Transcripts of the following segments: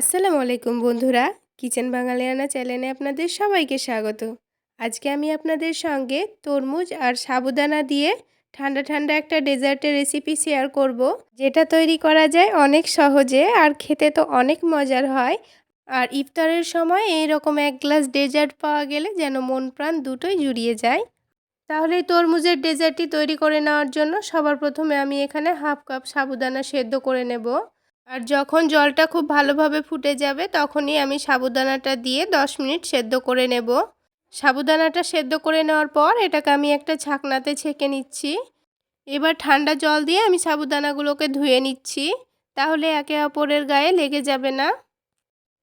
আসসালামু আলাইকুম বন্ধুরা। কিচেন বাঙালিয়ানা চ্যানেলে আপনাদের সবাইকে স্বাগত। আজকে আমি আপনাদের সঙ্গে তরমুজ আর সাবুদানা দিয়ে ঠান্ডা ঠান্ডা একটা ডেজার্টের রেসিপি শেয়ার করব। যেটা তৈরি করা যায় অনেক সহজে আর খেতে তো অনেক মজার হয়। আর ইফতারের সময় এই রকম এক গ্লাস ডেজার্ট পাওয়া গেলে যেন মন প্রাণ দুটোই জুড়িয়ে যায়। তাহলে তরমুজের ডেজার্টটি তৈরি করে নেওয়ার জন্য সবার প্রথমে আমি এখানে হাফ কাপ সাবুদানা সেদ্ধ করে নেব। আর যখন জলটা খুব ভালোভাবে ফুটে যাবে, তখনই আমি সাবুদানাটা দিয়ে 10 মিনিট সেদ্ধ করে নেব। সাবুদানাটা সেদ্ধ করে নেওয়ার পর এটাকে আমি একটা ছাকনাতে ছেঁকে নিচ্ছি। এবার ঠান্ডা জল দিয়ে আমি সাবুদানাগুলোকে ধুয়ে নিচ্ছি। তাহলে একে অপরের গায়ে লেগে যাবে না।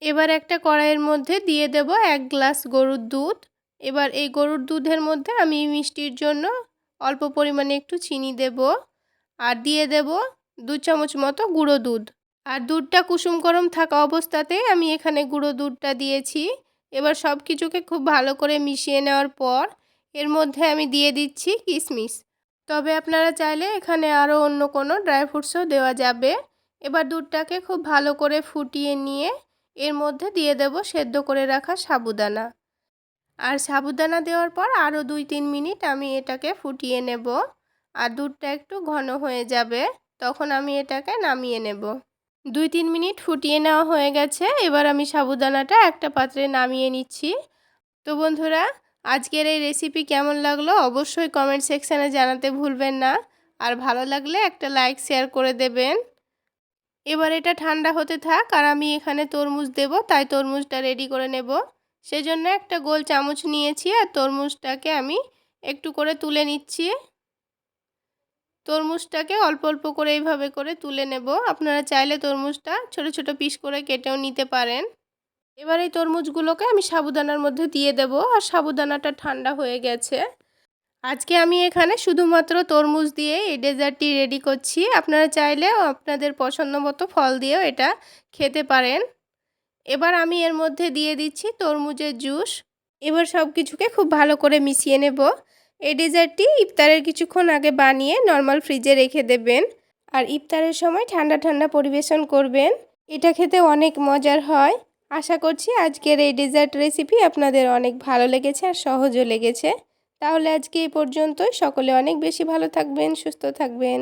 এবার একটা কড়াইয়ের মধ্যে দিয়ে দেব এক গ্লাস গরুর দুধ। এবার এই গরুর দুধের মধ্যে আমি মিষ্টির জন্য অল্প পরিমাণে একটু চিনি দেব। আর দিয়ে দেব দু চামচ মতো গুঁড়ো দুধ। আর দুধটা কুসুম গরম থাকা অবস্থাতেই আমি এখানে গুঁড়ো দুধটা দিয়েছি। এবার সব কিছুকে খুব ভালো করে মিশিয়ে নেওয়ার পর এর মধ্যে আমি দিয়ে দিচ্ছি কিশমিশ তবে আপনারা চাইলে এখানে আরও অন্য কোনো ড্রাই ফ্রুটসও দেওয়া যাবে। এবার দুধটাকে খুব ভালো করে ফুটিয়ে নিয়ে এর মধ্যে দিয়ে দেব সেদ্ধ করে রাখা সাবুদানা। আর সাবুদানা দেওয়ার পর আরও দুই তিন মিনিট আমি এটাকে ফুটিয়ে নেব। আর দুধটা একটু ঘন হয়ে যাবে, তখন আমি এটাকে নামিয়ে নেব। দুই তিন মিনিট ফুটিয়ে নেওয়া হয়ে গেছে। এবার আমি সাবুদানাটা একটা পাত্রে নামিয়ে নিচ্ছি। তো বন্ধুরা, আজকের এই রেসিপি কেমন লাগল অবশ্যই কমেন্ট সেকশানে জানাতে ভুলবেন না। আর ভালো লাগলে একটা লাইক শেয়ার করে দেবেন। এবার এটা ঠান্ডা হতে থাক আর আমি এখানে তরমুজ দেব, তাই তরমুজটা রেডি করে নেব। সেজন্য একটা গোল চামচ নিয়েছি আর তরমুজটাকে আমি একটু করে তুলে নিচ্ছি। তরমুজটাকে অল্প অল্প করে এইভাবে করে তুলে নেব। আপনারা চাইলে তরমুজটা ছোট ছোট পিস করে কেটেও নিতে পারেন। এবার এই তরমুজগুলোকে আমি সাবুদানার মধ্যে দিয়ে দেব আর সাবুদানাটা ঠান্ডা হয়ে গেছে। আজকে আমি এখানে শুধুমাত্র তরমুজ দিয়ে এই ডেজার্টটি রেডি করছি। আপনারা চাইলে আপনাদের পছন্দ মতো ফল দিয়েও এটা খেতে পারেন। এবার আমি এর মধ্যে দিয়ে দিচ্ছি তরমুজের জুস। এবার সব কিছুকে খুব ভালো করে মিশিয়ে নেব। এই ডেজার্টটি ইফতারের কিছুক্ষণ আগে বানিয়ে নর্মাল ফ্রিজে রেখে দেবেন আর ইফতারের সময় ঠান্ডা ঠান্ডা পরিবেশন করবেন। এটা খেতে অনেক মজার হয়। আশা করছি আজকের এই ডেজার্ট রেসিপি আপনাদের অনেক ভালো লেগেছে আর সহজও লেগেছে। তাহলে আজকে এই পর্যন্তই। সকলে অনেক বেশি ভালো থাকবেন, সুস্থ থাকবেন।